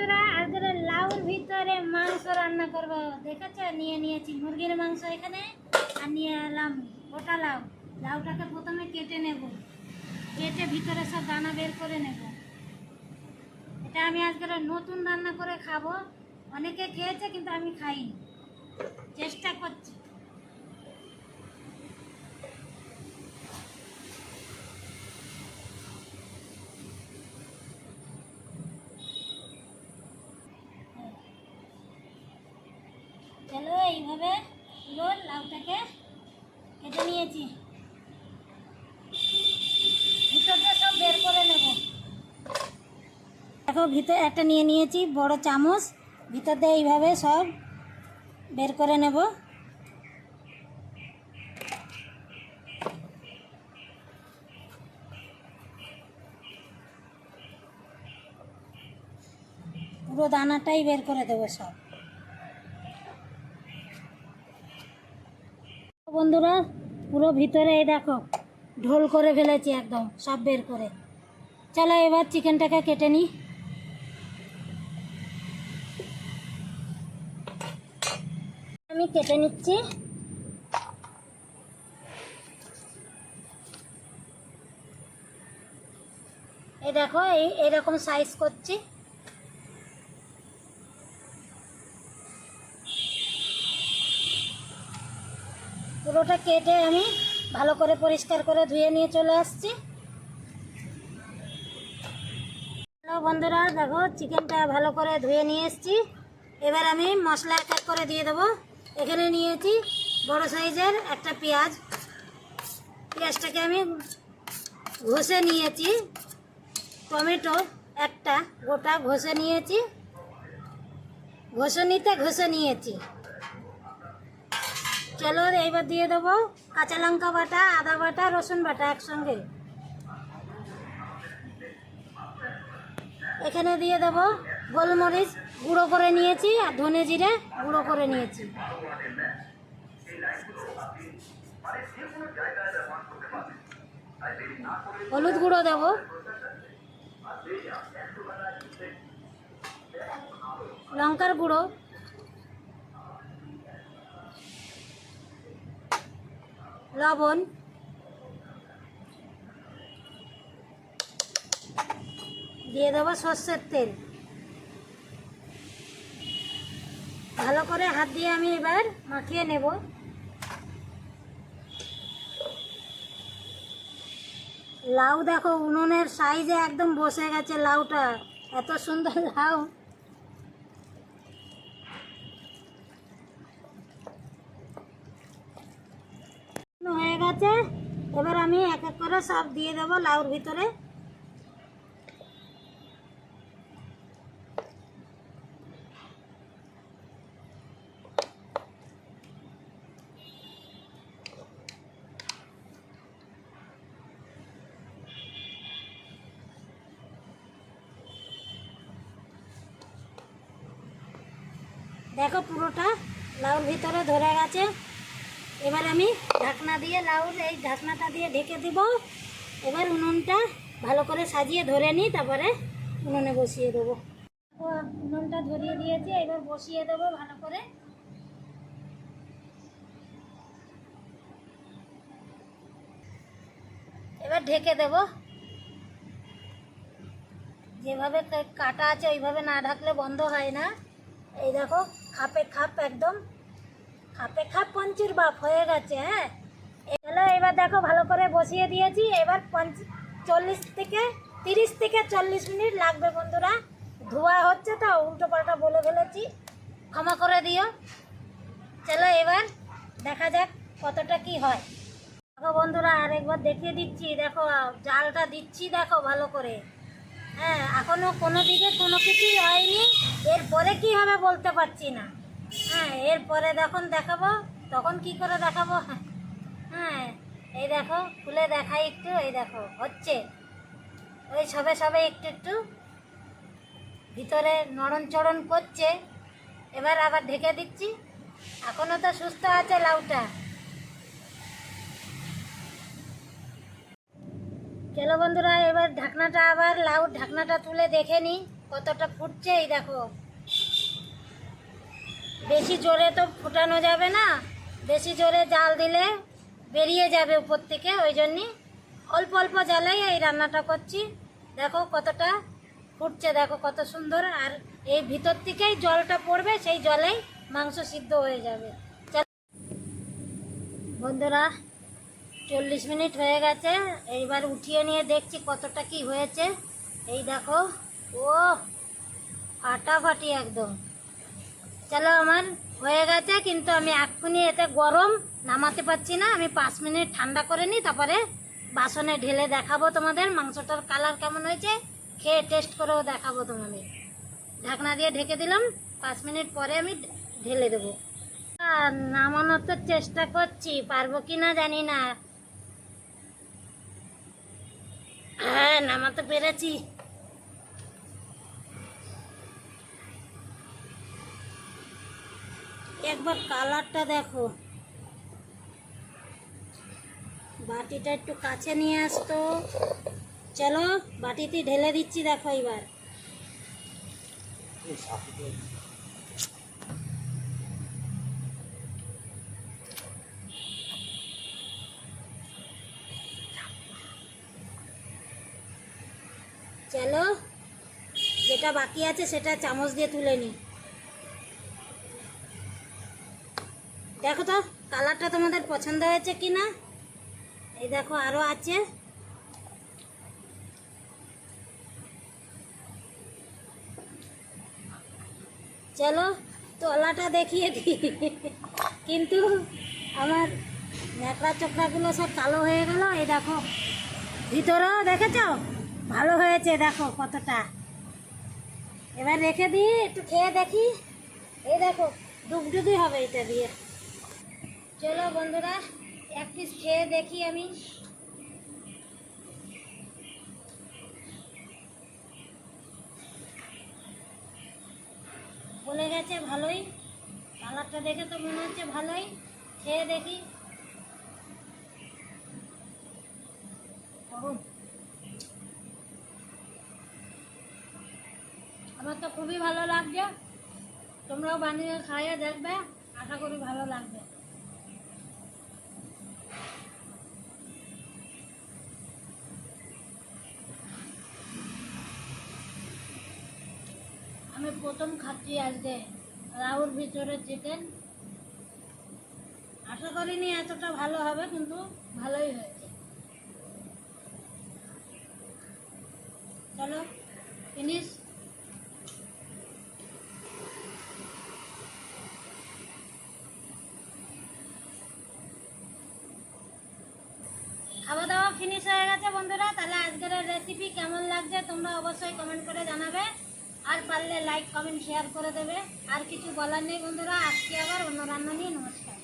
বন্ধুরা আজকে লাউর ভিতরে মাংস রান্না করব। দেখেছ? নিয়ে নিয়েছি মুরগির মাংস এখানে, আর নিয়ে এলাম গোটা লাউ। লাউটাকে প্রথমে কেটে নেব। কেটে ভিতরে সব দানা বের করে নেব। এটা আমি আজকে নতুন রান্না করে খাব। অনেকে খেয়েছে, কিন্তু আমি খাইনি। চেষ্টা করছি। চলো এইভাবে পুরো লাউটাকে কেটে নিয়েছি। ভিতরটা সব বের করে নেব। দেখো, ভিতর একটা নিয়ে নিয়েছি, বড় চামচ। ভিতর দিয়ে এইভাবে সব বের করে নেব। পুরো দানাটাই বের করে দেবো সব। বন্ধুরা, পুরো ভিতরে এই দেখো, ঢোল করে ফেলেছি একদম সব বের করে। চলো এবার চিকেনটাকে কেটে নিই। আমি কেটে নিচ্ছি। এই দেখো, এই এরকম সাইজ করছি। পুরোটা কেটে আমি ভালো করে পরিষ্কার করে ধুয়ে নিয়ে চলে আসছি। হ্যালো বন্ধুরা, দেখো চিকেনটা ভালো করে ধুয়ে নিয়ে এসেছি। এবার আমি মশলা এক এক করে দিয়ে দেবো। এখানে নিয়েছি বড় সাইজের একটা পেঁয়াজ। পেঁয়াজটাকে আমি ঘষে নিয়েছি। টমেটো একটা, গোটা ঘষে নিয়েছি। ঘষে নিতে ঘষে নিয়েছি। চলো এইবার দিয়ে দেবো। কাঁচা লঙ্কা বাটা, আদা বাটা, রসুন বাটা একসঙ্গে। এখানে দিয়ে দেবো গোলমরিচ, গুঁড়ো করে নিয়েছি, আর ধনে জিরে গুঁড়ো করে নিয়েছি। হলুদ গুঁড়ো দেবো। লঙ্কার গুঁড়ো। লবণ। দিয়ে দেবো সর্ষের তেল। ভালো করে হাত দিয়ে আমি এবার মাখিয়ে নেব। লাউ দেখো, উনুনের সাইজে একদম বসে গেছে লাউটা। এত সুন্দর লাউ হয়ে গেছে এবার আমি এক এক করে সব দিয়ে দেবো লাউর ভিতরে। দেখো পুরোটা লাউর ভিতরে ধরে গেছে। এবার আমি ঢাকনা দিয়ে লাউর এই ঢাকনাটা দিয়ে ঢেকে দিব। এবার উনুনটা ভালো করে সাজিয়ে ধরে নিই, তারপরে উনুনে বসিয়ে দেবো। উনুনটা ধরিয়ে দিয়েছি, এবার বসিয়ে দেবো ভালো করে। এবার ঢেকে দেব। যেভাবে কাটা আছে, ওইভাবে না ঢাকলে বন্ধ হয় না। এই দেখো, খাপে খাপ একদম খাপ পঞ্চুর বাপ হয়ে গেছে হ্যাঁ? এগুলো এবার দেখো ভালো করে বসিয়ে দিয়েছি। এবার পঞ্চ, চল্লিশ থেকে, তিরিশ থেকে চল্লিশ মিনিট লাগবে বন্ধুরা। ধোয়া হচ্ছে তো, উল্টো পাল্টা বলে ফেলেছি। ক্ষমা করে দিও। চলো এবার দেখা যাক কতটা কি হয়। দেখো বন্ধুরা, আরেকবার দেখিয়ে দিচ্ছি। দেখো, জালটা দিচ্ছি, দেখো ভালো করে। হ্যাঁ এখনও কোনো দিকে কোনো কিছুই হয়নি। এরপরে কি হবে বলতে পারছি না। হ্যাঁ এরপরে যখন দেখাবো, তখন কি করে দেখাবো? হ্যাঁ এই দেখো, খুলে দেখাই একটু, এই দেখো, হচ্ছে। ওই সবে সবে একটু একটু ভিতরে নড়ন চড়ন করছে। এবার আবার ঢেকে দিচ্ছি। এখনও তো সুস্থ আছে লাউটা। চলো বন্ধুরা, এবার ঢাকনাটা আবার লাউ ঢাকনাটা তুলে দেখে নিই, কতটা ফুটছে, এই দেখো। বেশি জোরে তো ফুটানো যাবে না। বেশি জোরে জাল দিলে বেরিয়ে যাবে উপর থেকে, ওই জন্যই অল্প অল্প জালেই এই রান্নাটা করছি। দেখো কতটা ফুটছে, দেখো কত সুন্দর। আর এই ভিতর থেকেই জলটা পড়বে, সেই জলেই মাংস সিদ্ধ হয়ে যাবে। বন্ধুরা, চল্লিশ মিনিট হয়ে গেছে। এইবার উঠিয়ে নিয়ে দেখছি কতটা কি হয়েছে। এই দেখো ও ফাটাফাটি একদম। চলো আমার হয়ে গেছে, কিন্তু আমি এক্ষুনি এতে গরম, নামাতে পারছি না। আমি পাঁচ মিনিট ঠান্ডা করে নিই, তারপরে বাসনে ঢেলে দেখাবো তোমাদের। মাংসটার কালার কেমন হয়েছে, খেয়ে টেস্ট করেও দেখাবো তোমাদের। ঢাকনা দিয়ে ঢেকে দিলাম, পাঁচ মিনিট পরে আমি ঢেলে দেবো। আর নামানোর তো চেষ্টা করছি, পারব কি না জানি না। হ্যাঁ নামাতে পেরেছি। একবার কালারটা দেখো। বাটিটা একটু কাছে নিয়ে আসতো। চলো, বাটিতে ঢেলে দিচ্ছি, দেখো এবার চলো, যেটা বাকি আছে সেটা চামচ দিয়ে তুলে নিই দেখো তো, কালারটা তোমাদের পছন্দ হয়েছে কি না এই দেখো আরও আছে। চলো, তলাটা দেখিয়ে দিই। কিন্তু আমার ন্যাকড়া চকড়াগুলো সব কালো হয়ে গেল। এই দেখো, ভিতরেও দেখেছ? ভালো হয়েছে, দেখো কতটা। এবার রেখে দিই, একটু খেয়ে দেখি। এই দেখো ডুবডুবি হবে এটা দিয়ে। চলো বন্ধুরা এক পিস খেয়ে দেখি আমি। বলে গেছে ভালোই। কালারটা দেখে তো মনে হচ্ছে ভালোই। খেয়ে দেখি। আমার তো খুবই ভালো লাগছে। তোমরাও বানিয়ে খাইয়ে দেখবে। আশা করি ভালো লাগবে। আমি প্রথম খাচ্ছি আজকে। রাহুর ভিতরে চিকেন আশা করিনি এতটা ভালো হবে, কিন্তু ভালোই হয়েছে। চলো ফিনিশ ফিনিশ হয়ে গেছে বন্ধুরা, তাহলে আজকের রেসিপি কেমন লাগছে তোমরা অবশ্যই কমেন্ট করে জানাবে। আর পারলে লাইক কমেন্ট শেয়ার করে দেবে। আর কিছু বলার নেই বন্ধুরা, আজকে আবার অন্য রান্না নিয়ে নমস্কার।